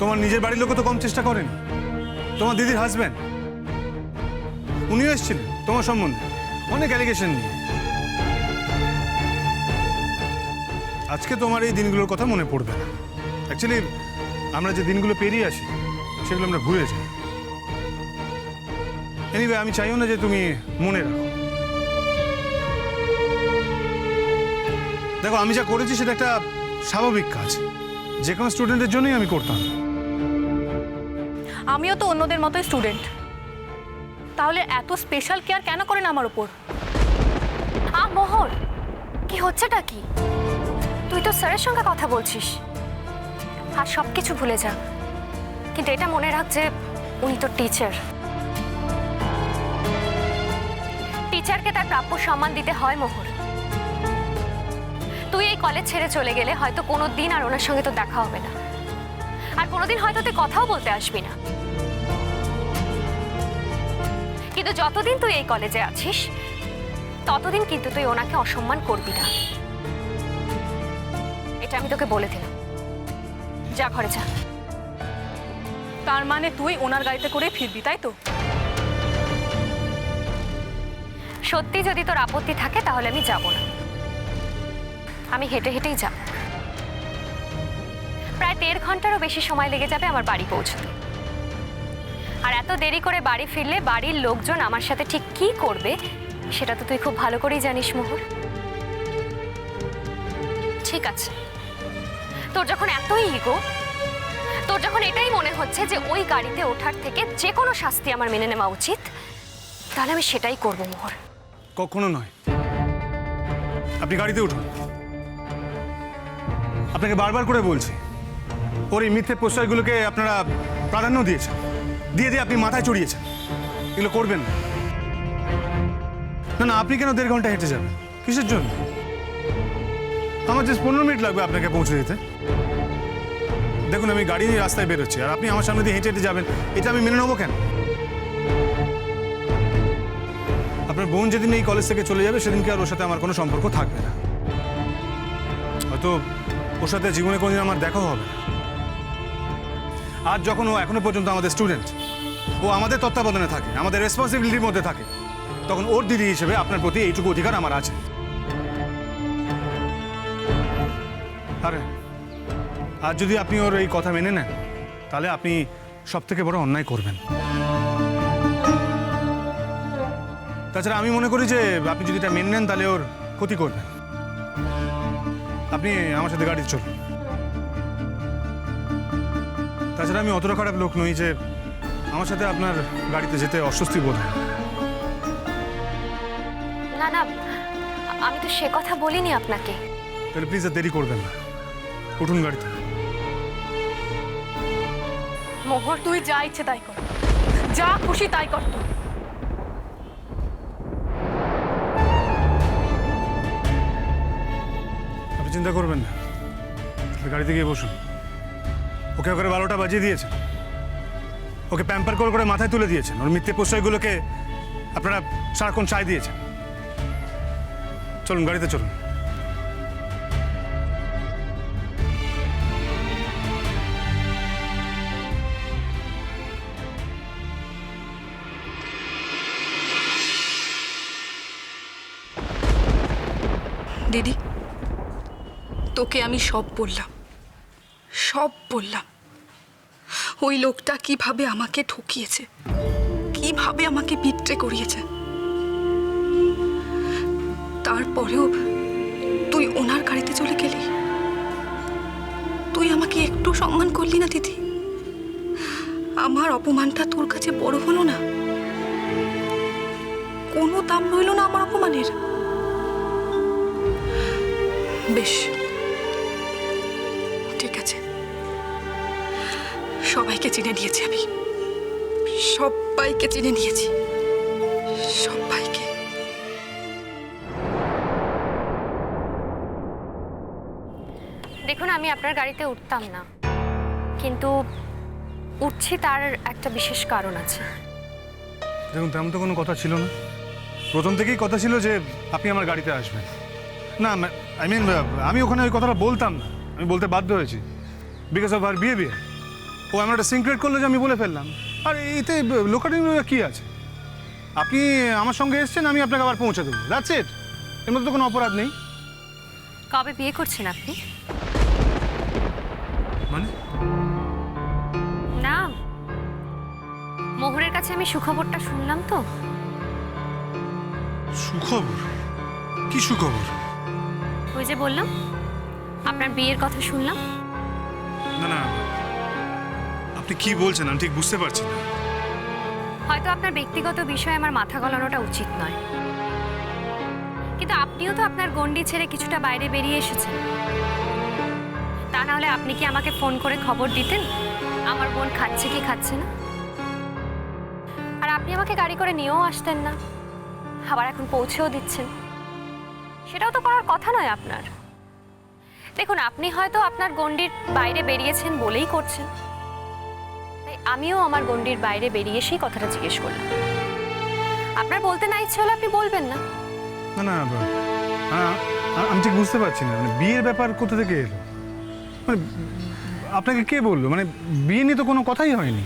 তোমার নিজের বাড়ির লোকও তো কম চেষ্টা করেন। তোমার দিদির হাজব্যান্ড উনিও এসেছিলেন, তোমার সম্বন্ধে। অনেক অ্যালিগেশন নিয়ে। আজকে তোমার এই দিনগুলোর কথা মনে পড়বে না। অ্যাকচুয়ালি আমরা যে দিনগুলো পেরিয়ে আসি, সেগুলো আমরা ভুলে যাই। এনিওয়ে আমি চাইও না যে তুমি মনে রাখো। দেখো, আমি যা করেছি সেটা একটা স্বাভাবিক কাজ। যে কোনো স্টুডেন্টের জন্যই আমি করতাম। আমিও তো অন্যদের মতোই স্টুডেন্ট তাহলে এত স্পেশাল কেয়ার কেন করেন আমার ওপর আ, মোহর, কি হচ্ছেটা কি? তুই তো স্যারের সঙ্গে কথা বলছিস। আর সব কিছু ভুলে যা। কিন্তু এটা মনে রাখ যে উনি তো টিচার টিচারকে তার প্রাপ্য সম্মান দিতে হয়, মোহর। তুই এই কলেজ ছেড়ে চলে গেলে হয়তো কোনো দিন আর ওনার সঙ্গে তো দেখা হবে না। আর কোনোদিন হয়তো তুই কথাও বলতে আসবি না। কিন্তু যতদিন তুই এই কলেজে আছিস ততদিন কিন্তু তুই ওনাকে অসম্মান করবি না। এটা আমি তোকে বলে দিলাম। যা ঘরে যা। তার মানে তুই ওনার গাড়িতে করে ফিরবি তাই তো? সত্যি যদি তোর আপত্তি থাকে তাহলে আমি যাব না। আমি হেঁটে হেঁটেই যাব। প্রায় দেড় ঘন্টারও বেশি সময় লেগে যাবে আমার বাড়ি পৌঁছতে। আর এত দেরি করে বাড়ি ফিরলে বাড়ির লোকজন আমার সাথে ঠিক কি করবে, সেটা তো তুই খুব ভালো করেই জানিস মোহর ঠিক আছে। তোর যখন এতই ইগো তোর যখন এটাই মনে হচ্ছে যে ওই গাড়িতে ওঠার থেকে যে কোনো শাস্তি আমার মেনে নেওয়া উচিত, তাহলে আমি সেটাই করব মোহর কখনো নয়। আপনি গাড়িতে উঠুন। আপনাকে বারবার করে বলছি, ওর এই মিথ্যে প্রশ্রয়গুলোকে আপনারা প্রাধান্য দিয়েছেন। দিয়ে দিয়ে আপনি মাথায় চড়িয়েছেন। এগুলো করবেন না। না আপনি কেন দেড় ঘণ্টা হেঁটে যাবেন? কিসের জন্য? আমার জাস্ট পনেরো মিনিট লাগবে আপনাকে পৌঁছে দিতে। দেখুন, আমি গাড়ি নিয়ে রাস্তায় বেরোচ্ছি, আর আপনি আমার সামনে দিয়ে হেঁটে হেঁটে যাবেন, এটা আমি মেনে নেব কেন? আপনার বোন যেদিন এই কলেজ থেকে চলে যাবে, সেদিনকে আর ওর সাথে আমার কোনো সম্পর্ক থাকবে না। হয়তো ওর সাথে জীবনে কোনোদিন আমার দেখাও হবে আর যখন ও এখনও পর্যন্ত আমাদের স্টুডেন্ট ও আমাদের তত্ত্বাবধানে থাকে, আমাদের রেসপন্সিবিলিটির মধ্যে থাকে। তখন ওর দিদি হিসেবে আপনার প্রতি এইটুকু অধিকার আমার আছে। আরে, আর যদি আপনি ওর এই কথা মেনে নেন, তাহলে আপনি সব থেকে বড় অন্যায় করবেন। তাছাড়া আমি মনে করি যে আপনি যদি এটা মেনে নেন, তাহলে ওর ক্ষতি করবেন। আপনি আমার সাথে গাড়িতে চলুন। তাছাড়া আমি অতটা খারাপ লোক নই যে আমার সাথে আপনার গাড়িতে যেতে অস্বস্তি বোধ হয়। না না আমি তো সে কথা বলিনি আপনাকে। তাহলে প্লিজ আর দেরি করবেন না। উঠুন গাড়িতে। মোহর তুই যা ইচ্ছে তাই কর। যা খুশি তাই কর তুই। আপনি চিন্তা করবেন না। গাড়িতে গিয়ে বসুন। ওকে করে বারোটা বাজিয়ে দিয়েছেন ওকে প্যাম্পার করে করে মাথায় তুলে দিয়েছেন। ওর মিথ্যে প্রশ্রয়গুলোকে আপনারা সারাক্ষণ চাই দিয়েছেন। চলুন, গাড়িতে চলুন। দিদি, তোকে আমি সব বললাম। সব বললাম। ওই লোকটা কীভাবে আমাকে ঠকিয়েছে? কীভাবে আমাকে বিট্রে করিয়েছে? তারপরেও তুই ওনার গাড়িতে চলে গেলি? তুই আমাকে একটু সম্মান করলি না, দিদি? আমার অপমানটা তোর কাছে বড় হলো না? কোনো দাম রইল না আমার অপমানের? বেশ। সবাইকে চিনে নিয়েছি আমি। সবাইকে চিনে নিয়েছি। সবাইকে। দেখুন আমি আপনার গাড়িতে উঠতাম না। কিন্তু উঠছি তার একটা বিশেষ কারণ আছে। দেখুন তেমন তো কোনো কথা ছিল না। প্রথম থেকেই কথা ছিল যে আপনি আমার গাড়িতে আসবেন। না আই মিন আমি ওখানে ওই কথাটা বলতাম না। আমি বলতে বাধ্য হয়েছি। বিকজ অফ আর বিহেভিয়ার ও এমন একটা সিক্রেট করল যে আমি বলে ফেললাম। আর এতে লোকাটিং কি আছে? আপনি আমার সঙ্গে এসছেন আমি আপনাকে আবার পৌঁছে দেবো। দ্যাটস ইট এর মধ্যে তো কোনো অপরাধ নেই। কবে বিয়ে করছেন আপনি? মানে? না। মোহরের কাছে আমি সুখবরটা শুনলাম তো। সুখবর? কি সুখবর? ওই যে বললাম আপনার বিয়ের কথা শুনলাম। না না। আপনি কি বলছেন? আমি ঠিক বুঝতে পারছি না। হয়তো আপনার ব্যক্তিগত বিষয়ে আমার মাথা গলানোটা উচিত নয়। কিন্তু আপনিও তো আপনার গণ্ডি ছেড়ে কিছুটা বাইরে বেরিয়ে এসেছেন। তা না হলে আপনি কি আমাকে ফোন করে খবর দিতেন? আমার বোন খাচ্ছে কি খাচ্ছে না? আর আপনি আমাকে গাড়ি করে নিয়েও আসতেন না। আবার এখন পৌঁছেও দিচ্ছেন। সেটাও তো করার কথা নয় আপনার। দেখুন, আপনি হয়তো আপনার গণ্ডির বাইরে বেরিয়েছেন বলেই করছেন। আমিও আমার গণ্ডির বাইরে বেরিয়ে সেই কথাটা জিজ্ঞেস করলাম। আপনার বলতে না ইচ্ছে হলে আপনি বলবেন না। না না আমি ঠিক বুঝতে পারছি না। মানে বিয়ের ব্যাপার কোথা থেকে এলো? মানে আপনাকে কে বলল? মানে বিয়ে নিয়ে তো কোনো কথাই হয়নি।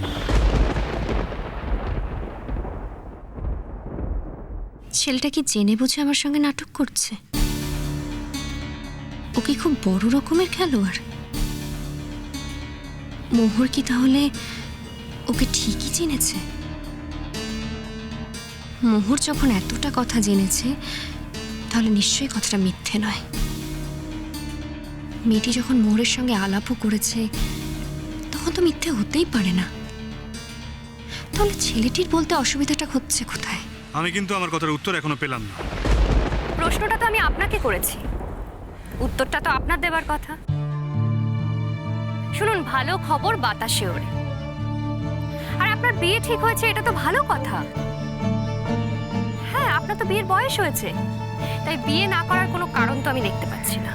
ছেলেটা কি জেনে বুঝে আমার সঙ্গে নাটক করছে? ও কি খুব বড় রকমের খেলোয়াড়? মোহর কি তাহলে ওকে ঠিকই চিনেছে মোহর যখন এতটা কথা জেনেছে তাহলে নিশ্চয়ই কথাটা মিথ্যে নয়। মেয়েটি যখন মোহরের সঙ্গে আলাপও করেছে তখন তো মিথ্যে হতেই পারে না। তাহলে ছেলেটির বলতে অসুবিধাটা হচ্ছে কোথায়? আমি কিন্তু আমার কথার উত্তর এখনও পেলাম না। প্রশ্নটা তো আমি আপনাকে করেছি। উত্তরটা তো আপনার দেবার কথা। শুনুন ভালো খবর বাতাসে ওড়ে। আপনার বিয়ে ঠিক হয়েছে, এটা তো ভালো কথা। হ্যাঁ আপনার তো বিয়ের বয়স হয়েছে। তাই বিয়ে না করার কোনো কারণ তো আমি দেখতে পাচ্ছি না।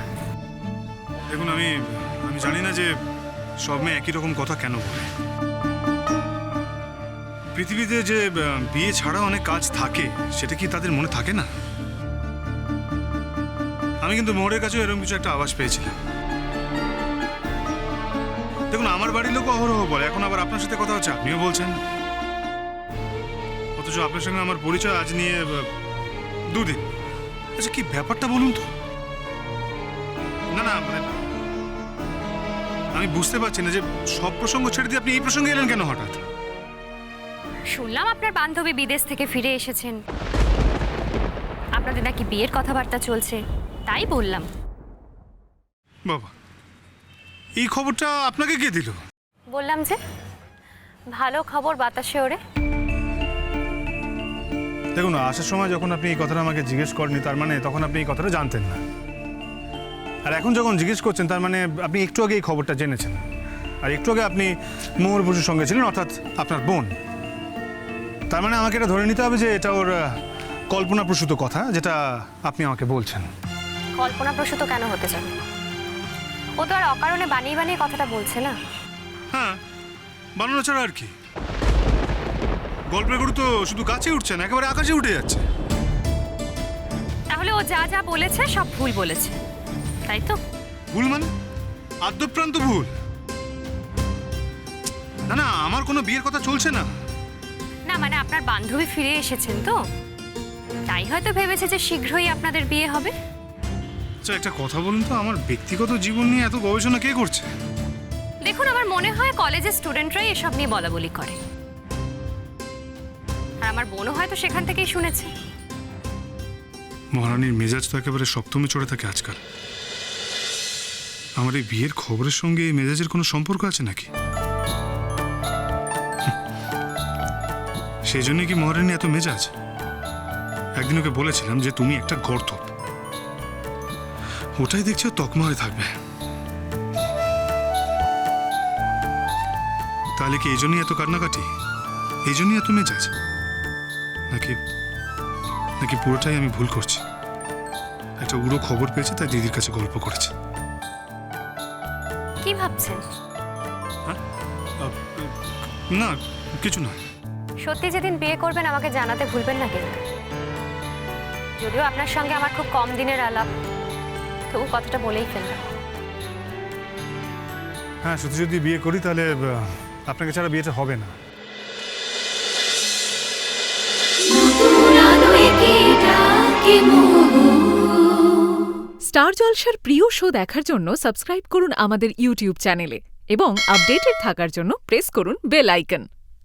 দেখুন, আমি আমি জানি না যে সব মেয়ে একই রকম কথা কেন বলে। পৃথিবীতে যে বিয়ে ছাড়া অনেক কাজ থাকে, সেটা কি তাদের মনে থাকে না? আমি কিন্তু মোহরের কাছেও এরকম কিছু একটা আওয়াজ পেয়েছিলাম। দেখুন আমার বাড়ির লোক অহরহ বলে। এখন আবার আপনার সাথে কথা হচ্ছে আপনিও বলছেন। অথচ আপনার সঙ্গে আমার পরিচয় আজ নিয়ে দুদিন। আচ্ছা কি ব্যাপারটা বলুন তো? না না মানে আমি বুঝতে পারছি না যে সব প্রসঙ্গ ছেড়ে দিয়ে আপনি এই প্রসঙ্গে এলেন কেন হঠাৎ? শুনলাম আপনার বান্ধবী বিদেশ থেকে ফিরে এসেছেন। আপনাদের নাকি বিয়ের কথাবার্তা চলছে তাই বললাম। বাবা এই খবরটা আপনাকে কে দিল? বললাম যে ভালো খবর বাতাসে ওড়ে। দেখুন আসার সময় যখন আপনি এই কথাটা আমাকে জিজ্ঞেস করেননি তার মানে তখন আপনি এই কথাটা জানতেন না। আর এখন যখন জিজ্ঞেস করছেন তার মানে আপনি একটু আগে এই খবরটা জেনেছেন। আর একটু আগে আপনি মোহর বসুর সঙ্গে ছিলেন অর্থাৎ আপনার বোন। তার মানে আমাকে এটা ধরে নিতে হবে যে এটা ওর কল্পনাপ্রসূত কথা যেটা আপনি আমাকে বলছেন। কল্পনাপ্রসূত কেন হতে যাবে ও তো আর অকারণে বানিয়ে বানিয়ে কথাটা বলছে না। হ্যাঁ বানানো ছাড়া আর কি। গল্পের গরু তো শুধু গাছে উঠছে না একেবারে আকাশে উঠে যাচ্ছে। তাহলে ও যা যা বলেছে সব ভুল বলেছে। তাই তো? ভুল মানে? আদ্যপ্রান্ত ভুল। না না আমার কোনো বিয়ের কথা চলছে না। না মানে আপনার বান্ধবী ফিরে এসেছেন তো? তাই হয়তো ভেবেছে যে শীঘ্রই আপনাদের বিয়ে হবে। আচ্ছা একটা কথা বলুন তো আমার ব্যক্তিগত জীবন নিয়ে এত গবেষণা কে করছে? দেখুন আমার মনে হয় কলেজের স্টুডেন্টরাই এসব নিয়ে বলা বলি করে। আর আমার বোনও হয়তো সেখান থেকেই শুনেছে। মহারানীর মেজাজ তো একেবারে সপ্তমে চড়ে থাকে আজকাল। আমার এই বিয়ের খবরের সঙ্গে এই মেজাজের কোনো সম্পর্ক আছে নাকি? সেই জন্য কি মহারানী এত মেজাজ? একদিন ওকে বলেছিলাম যে তুমি একটা গর্ত। ওটাই দেখছি তকমা হয়ে থাকবে। তাহলে কি এই জন্যই এত কান্নাকাটি? এই জন্যই এত মেজাজ? নাকি নাকি পুরোটাই আমি ভুল করছি? একটা উড়ো খবর পেয়েছে তাই দিদির কাছে গল্প করেছে। কি ভাবছেন? না কিছু না সত্যি যেদিন বিয়ে করবেন আমাকে জানাতে ভুলবেন না কিন্তু যদিও আপনার সঙ্গে আমার খুব কম দিনের আলাপ। তবু কথাটা বলেই ফেললাম হ্যাঁ সত্যি যদি বিয়ে করি তাহলে আপনাকে ছাড়া বিয়েটা হবে না। স্টার জলসার প্রিয় শো দেখার জন্য সাবস্ক্রাইব করুন আমাদের ইউটিউব চ্যানেলে এবং আপডেটেড থাকার জন্য প্রেস করুন বেল আইকন।